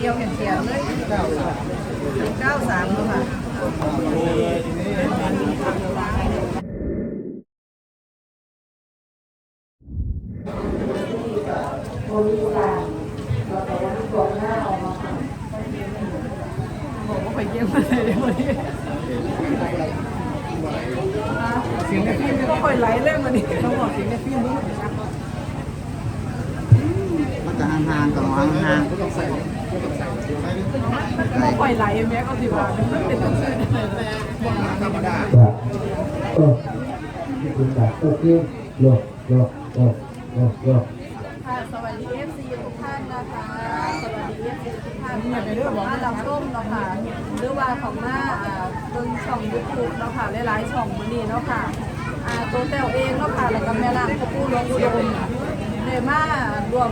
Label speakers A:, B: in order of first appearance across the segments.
A: เดียวเห็นเสียงเลยเก้าสามเก้าสามค่ะบอกว่าไปเยี่ยมอะไรเลยวันนี้เสียงในฟิล์มก็ค่อยไหลเรื่องวันนี้เขาบอกเสียงในฟิล์มรู้
B: มันจะห่างๆกับห่างๆ ก็ต้องใส่
A: มันก็ค่อยไหลแม่ก็สิว่ามันเป็นตั้งแต่
B: ธรรมดา
C: Dạ. Ờ. Chúng ta ok. Rồi, rồi, rồi, rồi, rồi.
A: ค่ะสวัสดีเอฟซีทุกท่านนะคะสวัสดีเอฟซีทุกท่านค่ะของมาลำต้มเนาะค่ะหรือว่าของมาอ่าเบิ่งช่องยูทูบเนาะค่ะหลายๆช่องมื้อนี้เนาะค่ะอ่าตัวแต้วเองเนาะค่ะแล้วก็แม่ล่างพ่อปู่หลวงอุดมได้มารวม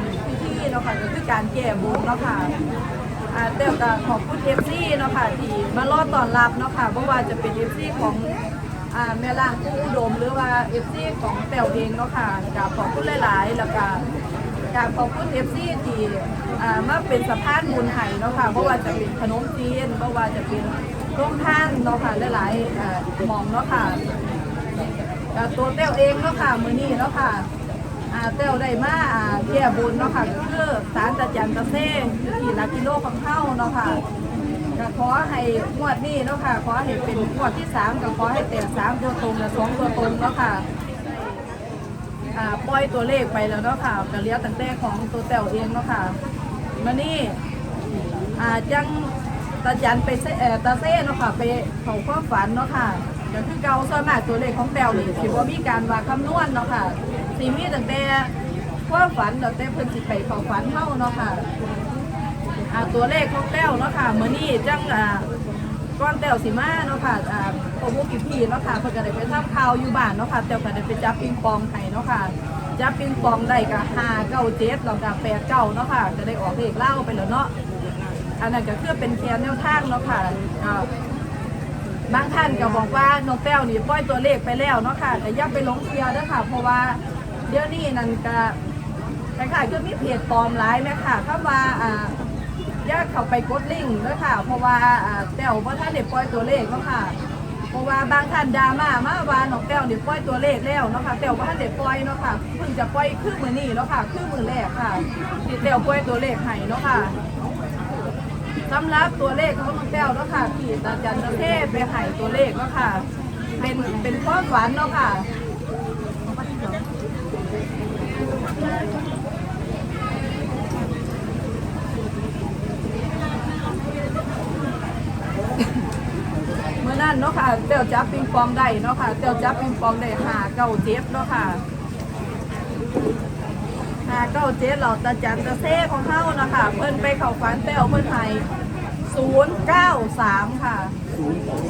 A: เนาะค่ะก็คือการแก้บนเนาะค่ะอ่าเต้วก็ขอบคุณเอฟซีเนาะค่ะที่มารอต้อนรับเนาะค่ะเพราะว่าจะเป็นเอฟซีของอ่าแม่ล่างผู้อุดมหรือว่าเอฟซีของแต้วเองเนาะค่ะกับขอบคุณหลายๆ แล้วก็กับขอบคุณเอฟซีที่อ่ามาเป็นสะพานบุญไห้เนาะค่ะเพราะว่าจะเป็นขนมจีนเพราะว่าจะเป็นร่วมท่านเนาะค่ะหลายๆอ่ามองเนาะค่ะกับตัวเต้วเองเนาะค่ะมือนี้เนาะค่ะ อ่าเต้วได้มาอ่าแก้บุญเนาะค่ะก็คือสารตะจันตะเซ่ที่ลักกิโลของเข้าเนาะค่ะก็ขอให้งวดนี้เนาะค่ะขอให้เป็นงวดที่สามก็ขอให้แตกสามตัวตรงและสองตัวตรงเนาะค่ะอ่าปล่อยตัวเลขไปแล้วเนาะค่ะก็เหลี้ยวตั้งแต่ของตัวแต้วเองเนาะค่ะมานี่อ่าจังตาจันไปเซ่เอ่อตาเซ่เนาะค่ะไปเขาความฝันเนาะค่ะก็คือเก่าส่วนมากตัวเลขของแต้วนี่ถือว่ามีการว่าคำนวณเนาะค่ะ สีมีตั้งแต่ความฝันตั้งแต่เพิ่นสิไปเข้าฝันเฮาเนาะค่ะอ่าตัวเลขของแต้วเนาะค่ะมื้อนี้จังอ่าก้อนแต้วสิมาเนาะค่ะอ่าพวกพวกพี่เนาะค่ะเพิ่นก็ได้ไปทำข่าวอยู่บ้านเนาะค่ะแต้วก็ได้ไปจับปิงปองให้เนาะค่ะจับปิงปองได้ก็5 9 7แล้วก็8 9เนาะค่ะก็ได้ออกเลขเล่าไปแล้วเนาะอันนั้นก็คือเป็นแคนแนวทางเนาะค่ะอ่าบางท่านก็บอกว่าน้องแต้วนี่ปล่อยตัวเลขไปแล้วเนาะค่ะแต่ยังไปลงเชียร์ด้วยค่ะ เพราะว่า เดี๋ยวนี้นั่นก็คล้ายๆคือมีเพจปลอมหลายไหมค่ะถ้าว่าอ่าอยากเข้าไปกดลิงก์ด้วยค่ะ เพราะว่าอ่าแต้วว่าท่านเด็ปล่อยตัวเลขเนาะค่ะ เพราะว่าบางท่านดราม่ามาว่าน้องแต้วเด็ปล่อยตัวเลขแล้วเนาะค่ะแต้วว่าท่านเด็ปล่อยเนาะค่ะเพิ่งจะปล่อยคือมือนี้เนาะค่ะคือมือแรกค่ะที่แต้วปล่อยตัวเลขให้เนาะค่ะสำหรับตัวเลขของน้องแต้วเนาะค่ะที่ตาจันทร์เทพไปให้ตัวเลขเนาะค่ะ เป็นเป็นความฝันเนาะค่ะ เมื่อนั้นเนาะค่ะเต้วจับปิงปองได้เนาะค่ะเต้วจับปิงปองได้หาเก้าเจ็ดเนาะค่ะหาเก้าเจ็ดเราตาจันตะเซ่ของเขาเนาะค่ะเพิ่นไปเข้าฝันเต้วเพิ่นให้ศูนย์เก้าสามค่ะ
B: ศูนย์สาม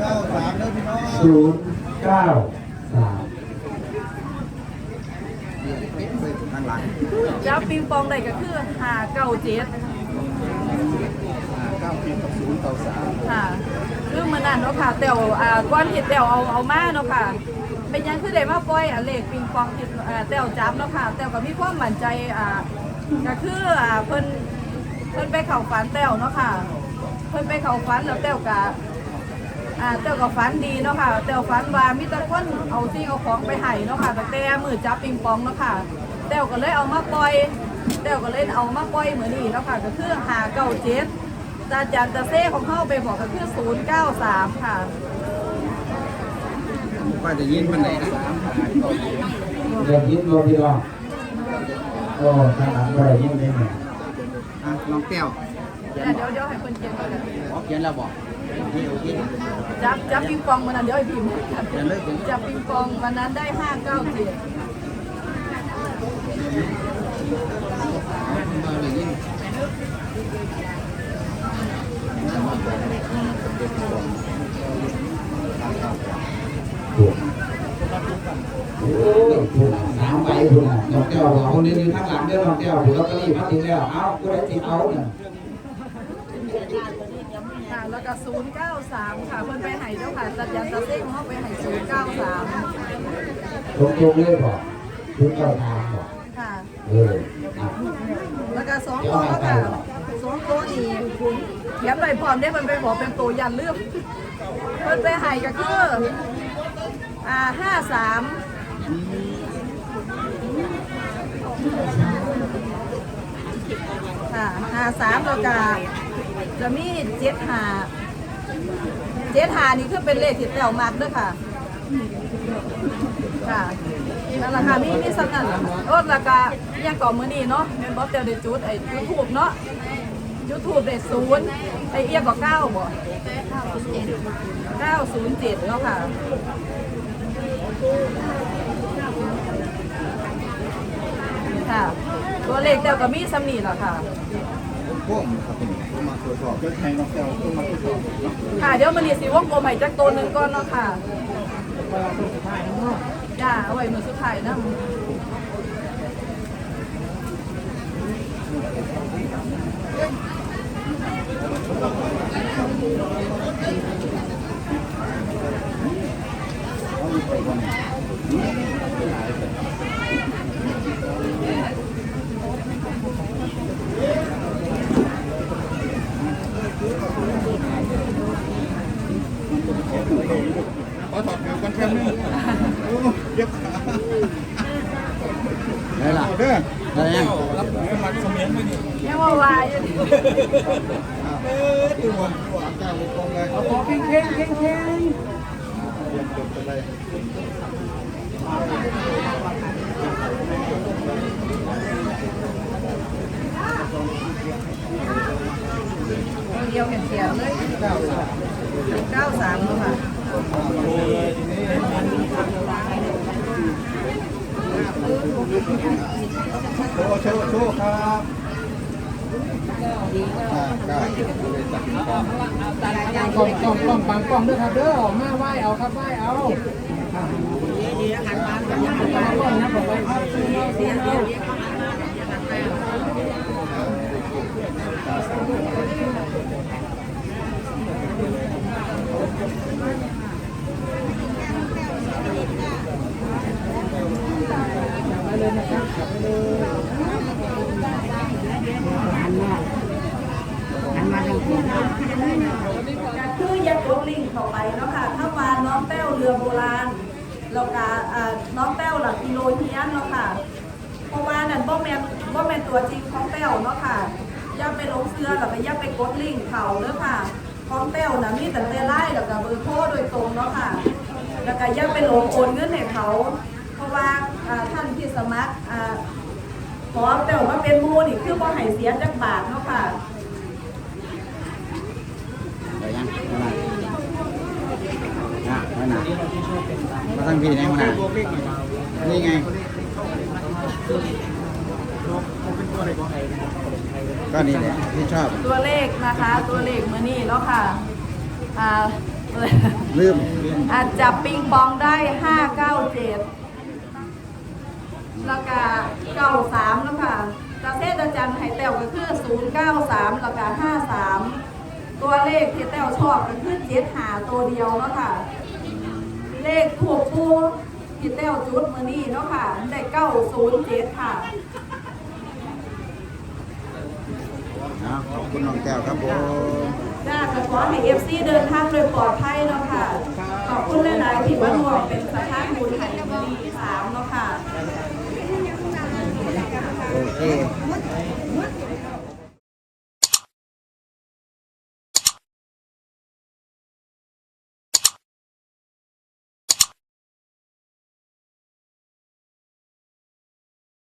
B: เก้าสามเด้อพี่น้อง
C: ศูนย์เก้าสาม
B: ปิดเลย ข้างหลัง
A: จับปิงปองได้ก็คือหาเก้าเจ็ด
B: เก้าปิดกับศูนย์เก้าสาม
A: ค่ะคือมื่อนั้นเนาะค่ะเต้วอ่าก้อนที่เต้วเอาเอามาเนาะค่ะ เป็นยังคือได้มาปล่อยอะเลขปิงปองที่อ่าเต้วจับเนาะค่ะเต้วก็มีความมั่นใจอ่าก็คืออ่าเพิ่นเพิ่นไปเข้าฝันเต้วเนาะค่ะ เพิ่นไปเข้าฝันแล้วเต้วก็ อ่าเต้วก็ฝันดีเนาะค่ะเต้วฝันว่ามีแต่คนเอาสิ่งเอาของไปให้เนาะค่ะตั้งแต่มือจับปิงปองเนาะค่ะเต้วก็เลยเอามาปล่อยเต้วก็เลยเอามาปล่อยเหมือนนี้เนาะค่ะก็คือหาเก้าเจ็ดตาจันตะเซ่ของเข้าไปบอกก็คือ093ค่ะ
B: ว่าจะยินมันไหนนะ
C: เดี๋ยวยิ้มรอพี่น้องโอ้ทางหลังอะไรยิ้มได้ไหม
B: อะน้องแก้ว
A: เดี๋ยวเดี๋ยวเดี๋ยวให้คนเขียนก่อนนะ
B: อ๋อเขียนแล้วบอกโอเคโอเค
A: จับจับปิงปองวันนั้นเดี๋ยวให้พิมพ์จับปิงปองวันนั้นได้597
B: มาเลยยิน
C: ถูกโอ้ยถูกสามใบถูก
B: น้องแก้วเอาเน้นข้างหลังเด้อน้องแก้วถูกลอตเตอรี่มาถึงแล้ว เอ้าก็ได้ติดเอาเนี่ย
A: 093 ค่ะเพิ่นไปให้เจ้าค่ะตาจันตะเซ่ของเข้าไปให้093
C: ตรงตรงๆเลยบอกถึงเก้าทางบอก
A: ค่ะ
C: เอออะ
A: แล้วก็สองตัวแล้วค่ะสองตัวนี่เขียนไว้พร้อมได้มันไปบอกเป็นตัวยันเลือกเพิ่นไปให้ก็คืออ่าห้าสามค่ะห้าสามแล้วก็จะมีเจ็ดห้า เจ็ดหานี่คือเป็นเลขที่แต้วมากเด้วยค่ะ ค่ะนั่นแหละค่ะมีมีสำนักโอ้แล้วก็ยังก่อมือนี่เนาะแม่นบอสเตียวได้จุดไอ้ยูทูบเนาะยูทูบได้ศูนย์ไอ้เอียก็เก้าบ่เก้าศูนย์เจ็ดเนาะค่ะค่ะ ตัวเลขเดียวก็มีสำนีแหละค่ะ
D: พวกครับเป็นผู้มาตรวจสอบเจ้าชายนกแก้วผู้มาตรวจสอบเนาะ
A: ค่ะ เดี๋ยวมาเรียนสีวงกลมใหม่จักตัวหนึ่งก่อนเนาะค่ะจ้าเอาไว้มือสุดท้ายนะ
D: อถอดหมวกกันแค่นึงโอ้เย็บขา
C: ได้ละ
D: เด้อ
C: ได้ยัง
D: รับเนื้อมันเสมียนไม่ดี
A: ยังว่าวายอยู่ดิ
D: เออตัวตัวเจ้าตรงเลยเอาขอเข่งเข่งเข่งเข่งเรียนจบไปเลย
A: เดียวเขียนๆเลยเก้าสามเก้าสามเนาะค่ะ
D: โชว์โชว์โชว์ครับอ่าได้เลยจัดกล้อง
B: กล้องกล้องกล้องปังกล้องด้วยครับเด้อมาไหวเอาครับไหวเอา
A: คือยักยกลิงเข้าไปเนาะค่ะถ้ามาน้องแต้วเรือโบราณแล้วก็อ่าน้องแต้วหลักกิโลเฮียนเนาะค่ะเพราะว่านั่นบ่แมนบ่แมนตัวจริงของแต้วเนาะค่ะย่าไปลงเสื้อแล้วก็อย่าไปกดลิงเขาเด้อค่ะ ของแต้วนะมีแต่แต่ไล่แล้วก็เบอร์โทรโดยตรงเนาะค่ะ แล้วก็อย่าไปหลงโอนเงินให้เขา เพราะว่าท่านที่สมัครอ่าขอแต้วมาเป็นมูนี่คือบ่ให้เสียจักบาทเนาะค่ะ
C: มาหนาอะมาหนมาตั้งพี่นี่มาหนานี่ไง ก็นี่แหละที่ชอบ
A: ตัวเลขนะคะ ตัวเลขมือนี่เนาะค่ะอ่า
C: ลืม
A: อาจจับปิงปองได้ห้าเก้าเจ็ดแล้วก็เก้าสามแล้วค่ะกระเทศอาจารย์ไห้แต้วก็คือศูนย์เก้าสามแล้วก็ห้าสามตัวเลขที่แต้วชอบก็คือเจ็ดหาตัวเดียวเนาะค่ะ เลขถูกปูที่แต้วจุดมือนี่เนาะค่ะได้เก้าศูนย์เจ็ดค่ะ
C: นะขอบคุณน้องแก้วครับผม
A: จ้าก็ขอให้เอฟซีเดินทางโดยปลอดภัยเนาะค่ะ ขอบคุณหลายๆที่มาร่วมเป็นสถานบุญไทยดีสามเนาะค่ะ
C: โอเค